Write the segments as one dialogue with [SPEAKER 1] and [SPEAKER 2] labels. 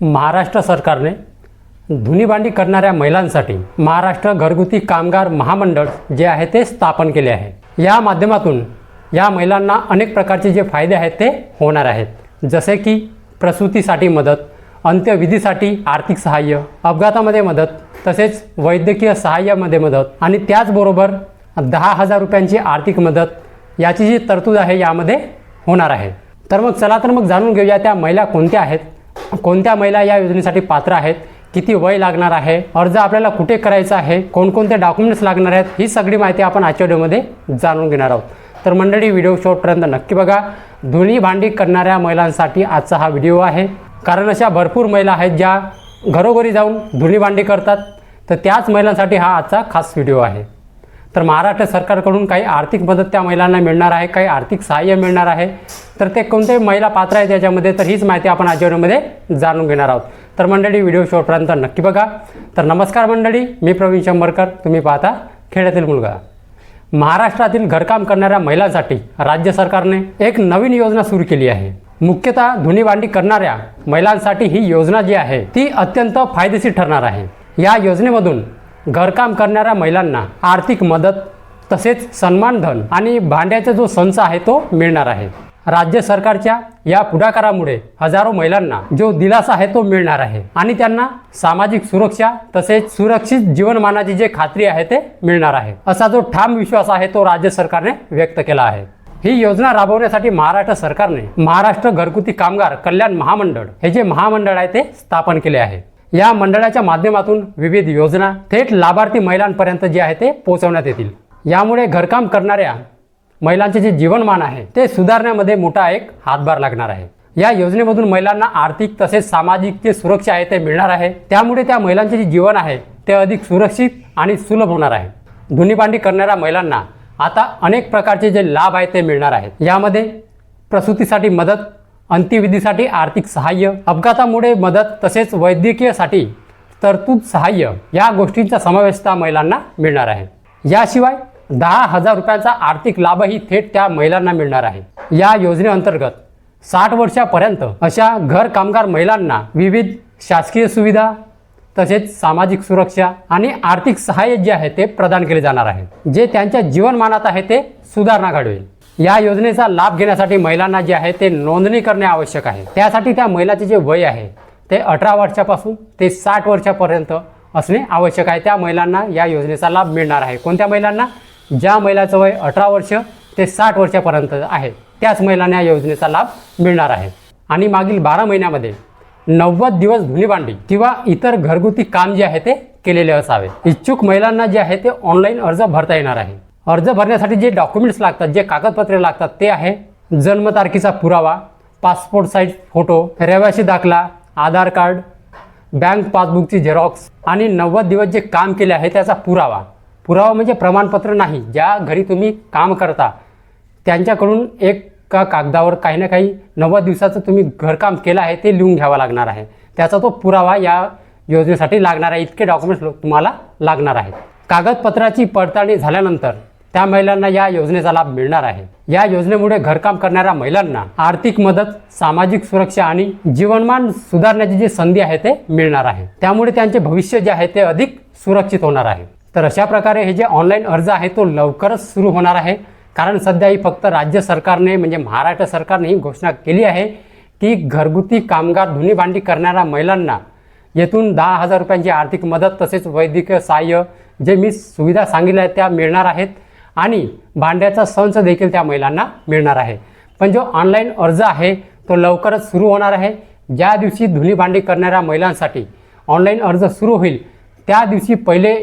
[SPEAKER 1] महाराष्ट्र सरकारने धुनीभांडी करणाऱ्या महिलांसाठी महाराष्ट्र घरगुती कामगार महामंडळ जे आहे ते स्थापन केले आहे. या माध्यमातून या महिलांना अनेक प्रकारचे जे फायदे आहेत ते होणार आहेत. जसे की प्रसूतीसाठी मदत अंत्यविधीसाठी आर्थिक सहाय्य अपघातामध्ये मदत तसेच वैद्यकीय सहाय्यामध्ये मदत आणि त्याचबरोबर दहा हजार रुपयांची आर्थिक मदत याची जी तरतूद आहे यामध्ये होणार आहे. तर मग चला तर मग जाणून घेऊया त्या महिला कोणत्या आहेत कोणत्या महिला या योजनेसाठी पात्र आहेत? किती वय लागणार आहे? अर्ज आपल्याला कुठे करायचा आहे? कोणकोणते डॉक्युमेंट्स लागणार आहेत? ही सगळी माहिती आपण आजच्या व्हिडिओमध्ये जाणून घेणार आहोत. तर मंडळी व्हिडिओ शेवटपर्यंत नक्की बघा. धुणी भांडी करणाऱ्या महिलांसाठी आजचा हा व्हिडिओ आहे. कारण अशा भरपूर महिला आहेत ज्या घरोघरी जाऊन धुणी भांडी करतात. तर त्याच महिलांसाठी हा आजचा खास व्हिडिओ आहे. तर महाराष्ट्र सरकारकडून काही आर्थिक मदत त्या महिलांना मिळणार आहे काही आर्थिक सहाय्य मिळणार आहे. तर ते कोणते महिला पात्र आहेत याच्यामध्ये तर हीच माहिती आपण आजच्या व्हिडिओमध्ये जाणून घेणार आहोत. तर मंडळी व्हिडिओ शेवटपर्यंत नक्की बघा. तर नमस्कार मंडळी मी प्रवीण शंभरकर. तुम्ही पाहता खेड्यातील मुलगा. महाराष्ट्रातील घरकाम करणाऱ्या महिलांसाठी राज्य सरकारने एक नवीन योजना सुरू केली आहे. मुख्यतः धुनीभांडी करणाऱ्या महिलांसाठी ही योजना जी आहे ती अत्यंत फायदेशीर ठरणार आहे. या योजनेमधून घरकाम करणाऱ्या महिलांना आर्थिक मदत तसेच सन्मान धन आणि भांड्याचा जो संच आहे तो मिळणार आहे. राज्य सरकारच्या या पुढाकारामुळे हजारो महिलांना जो दिलासा आहे तो मिळणार आहे आणि त्यांना सामाजिक सुरक्षा तसेच सुरक्षित जीवनमानाची जे खात्री आहे ते मिळणार आहे. असा जो ठाम विश्वास आहे तो राज्य सरकारने व्यक्त केला आहे. ही योजना राबवण्यासाठी महाराष्ट्र सरकारने महाराष्ट्र घरगुती कामगार कल्याण महामंडळ हे जे महामंडळ आहे ते स्थापन केले आहे. या मंडळाच्या माध्यमातून विविध योजना थेट लाभार्थी महिलांपर्यंत जे आहे ते पोहोचवण्यात येतील. यामुळे घरकाम करणाऱ्या महिलांचे जे जीवनमान आहे ते सुधारण्यामध्ये मोठा एक हातभार लागणार आहे. या योजनेमधून महिलांना आर्थिक तसेच सामाजिक जे सुरक्षा आहे ते मिळणार आहे. त्यामुळे त्या महिलांचे जे जीवन आहे ते अधिक सुरक्षित आणि सुलभ होणार आहे. धुनीभांडी करणाऱ्या महिलांना आता अनेक प्रकारचे जे लाभ आहेत ते मिळणार आहेत. यामध्ये प्रसूतीसाठी मदत अंत्यविधीसाठी आर्थिक सहाय्य अपघातामुळे मदत तसेच वैद्यकीयसाठी तरतूद सहाय्य या गोष्टींचा समावेश त्या महिलांना मिळणार आहे. याशिवाय दहा हजार रुपयांचा आर्थिक लाभही थेट त्या महिलांना मिळणार आहे. या योजनेअंतर्गत साठ वर्षापर्यंत अशा घर कामगार महिलांना विविध शासकीय सुविधा तसेच सामाजिक सुरक्षा आणि आर्थिक सहाय्य जे आहे ते प्रदान केले जाणार आहे. जे त्यांच्या जीवनमानात आहे ते सुधारणा घडवेल. या योजनेचा लाभ घेण्यासाठी महिलांना जे आहे ते नोंदणी करणे आवश्यक आहे. त्यासाठी त्या महिलाचे जे वय आहे ते अठरा वर्षापासून ते साठ वर्षापर्यंत असणे आवश्यक आहे. त्या महिलांना या योजनेचा लाभ मिळणार आहे. कोणत्या महिलांना? ज्या महिलाचं वय अठरा वर्ष ते साठ वर्षापर्यंत आहे त्याच महिलांना या योजनेचा लाभ मिळणार आहे. आणि मागील बारा महिन्यामध्ये नव्वद दिवस धुनीभांडी किंवा इतर घरगुती काम जे आहे ते केलेले असावे. इच्छुक महिलांना जे आहे ते ऑनलाईन अर्ज भरता येणार आहे. अर्ज भरण्यासाठी जे डॉक्युमेंट्स लागतात जे कागदपत्रे लागतात ते आहे जन्मतारखेचा पुरावा पासपोर्ट साईज फोटो रहिवासी दाखला आधार कार्ड बँक पासबुकची झेरॉक्स आणि नव्वद दिवस जे काम केले आहे त्याचा पुरावा. पुरावा म्हणजे प्रमाणपत्र नाही ज्या घरी तुम्ही काम करता त्यांच्याकडून एक का कागदावर काही ना काही नव्वद दिवसाचं तुम्ही घरकाम केलं आहे ते लिहून घ्यावं लागणार आहे. त्याचा तो पुरावा या योजनेसाठी लागणार आहे. इतके डॉक्युमेंट्स तुम्हाला लागणार आहेत. कागदपत्राची पडताळणी झाल्यानंतर त्या महिलांना या योजनेचा लाभ मिळणार आहे. या योजनेमुळे घरकाम करणाऱ्या महिलांना आर्थिक मदत सामाजिक सुरक्षा आणि जीवनमान सुधारण्याची जी संधी आहे ते मिळणार आहे. त्यामुळे त्यांचे भविष्य जे आहे ते अधिक सुरक्षित होणार आहे. तर अशा प्रकारे हे जे ऑनलाईन अर्ज आहे तो लवकरच सुरू होणार आहे. कारण सध्या ही फक्त राज्य सरकारने म्हणजे महाराष्ट्र सरकारने ही घोषणा केली आहे की घरगुती कामगार धुनी भांडी करणाऱ्या महिलांना येथून दहा हजार रुपयांची आर्थिक मदत तसेच वैद्यकीय सहाय्य जे मी सुविधा सांगितल्या आहेत त्या मिळणार आहेत. आणि भांड्याचा संच देखील त्या महिलांना मिळणार आहे. पण जो ऑनलाईन अर्ज आहे तो लवकरच सुरू होणार आहे. ज्या दिवशी धुनी भांडी करणाऱ्या महिलांसाठी ऑनलाईन अर्ज सुरू होईल त्या दिवशी पहिले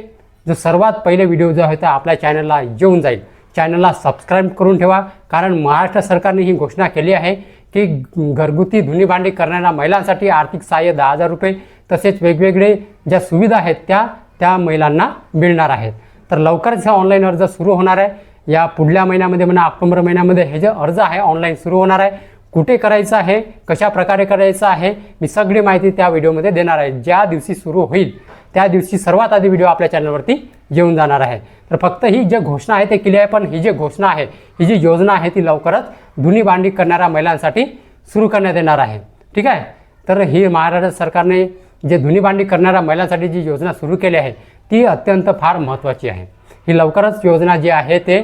[SPEAKER 1] जो सर्वात पहिले व्हिडिओ जो आहे तो आपल्या चॅनलला येऊन जाईल. चॅनलला सबस्क्राईब करून ठेवा कारण महाराष्ट्र सरकारने ही घोषणा केली आहे की घरगुती धुनी भांडी करणाऱ्या महिलांसाठी आर्थिक सहाय्य दहा हजार रुपये तसेच वेगवेगळे ज्या सुविधा आहेत त्या त्या महिलांना मिळणार आहेत. तर लवकरच हा ऑनलाईन अर्ज सुरू होणार आहे. या पुढल्या महिन्यामध्ये म्हणा ऑक्टोबर महिन्यामध्ये हे जे अर्ज आहे ऑनलाईन सुरू होणार आहे. कुठे करायचं आहे कशा प्रकारे करायचं आहे मी सगळी माहिती त्या व्हिडिओमध्ये देणार आहे. ज्या दिवशी सुरू होईल त्या दिवशी सर्वात आधी व्हिडिओ आपल्या चॅनलवरती येऊन जाणार आहे. तर फक्त ही जे घोषणा आहे ते केली आहे. पण ही जी घोषणा आहे ही जी योजना आहे ती लवकरच धुनी भांडी करणाऱ्या महिलांसाठी सुरू करण्यात येणार आहे. ठीक आहे? तर ही महाराष्ट्र सरकारने जे धुनी भांडी करणाऱ्या महिलांसाठी जी योजना सुरू केली आहे ती अत्यंत फार महत्त्वाची आहे. ही लवकरच योजना जी आहे ते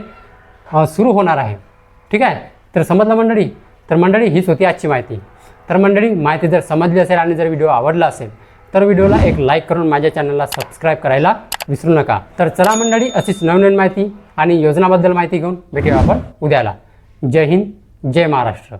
[SPEAKER 1] सुरू होणार आहे. ठीक आहे? तर समजलं मंडळी? तर मंडळी हीच होती आजची माहिती. तर मंडळी माहिती जर समजली असेल आणि जर व्हिडिओ आवडला असेल तर व्हिडिओला एक लाईक करून माझ्या चॅनलला सबस्क्राईब करायला विसरू नका. तर चला मंडळी अशीच नवनवीन माहिती आणि योजनाबद्दल माहिती घेऊन भेटूया आपण उद्याला. जय हिंद जय महाराष्ट्र.